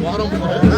What?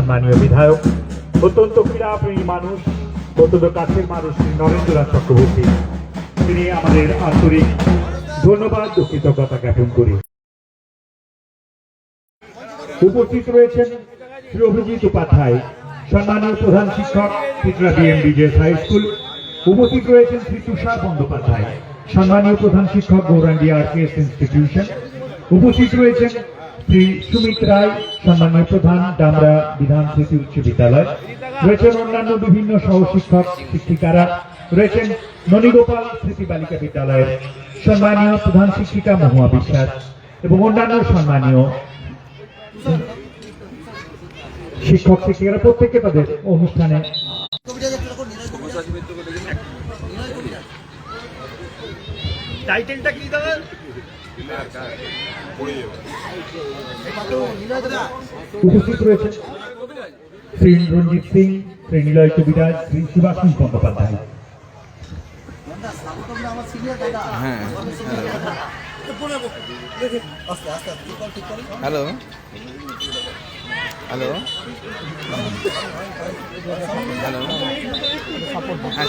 সম্মানীয় বিধায়ক, অত্যন্ত ক্রীড়াপ্রেমী মানুষ, অত্যন্ত কাছের মানুষ শ্রী নরেন্দ্রনাথ চক্রবর্তী। তিনি আমাদের আন্তরিক ধন্যবাদ ও কৃতজ্ঞতা জ্ঞাপন করি। উপস্থিত রয়েছেন শ্রী অভিজিৎ উপাধ্যায়, সম্মানীয় প্রধান শিক্ষক Chitra BM BJS high school উপস্থিত রয়েছেন শ্রী তুষার বন্দ্যোপাধ্যায়, সম্মানীয় প্রধান শিক্ষক, গৌরাঙ্গী আরকেএস ইনস্টিটিউশন উপস্থিত রয়েছেন শ্রী সুমিত রায় সম্মানীয় প্রধান ডামরা বিধান স্মৃতি উচ্চ বিদ্যালয়। রয়েছেন অন্যান্য বিভিন্ন সহশিক্ষক, শিক্ষিকারা। রয়েছেন ননীগোপাল স্মৃতি বালিকা বিদ্যালয়ের সম্মানীয় প্রধান শিক্ষিকা মহুয়া বিশ্বাস এবং অন্যান্য সম্মানীয় শিক্ষক, শিক্ষিকারা প্রত্যেকে তাদের অনুষ্ঠানে টাইটেলটা কি দাদা? উপস্থিত রয়েছেন শ্রী রঞ্জিত সিং শ্রী নিলয় কবিরাজ শ্রী সুভাষিস বন্দ্যোপাধ্যায় হ্যাঁ হ্যালো। হ্যালো। হ্যালো। হ্যাঁ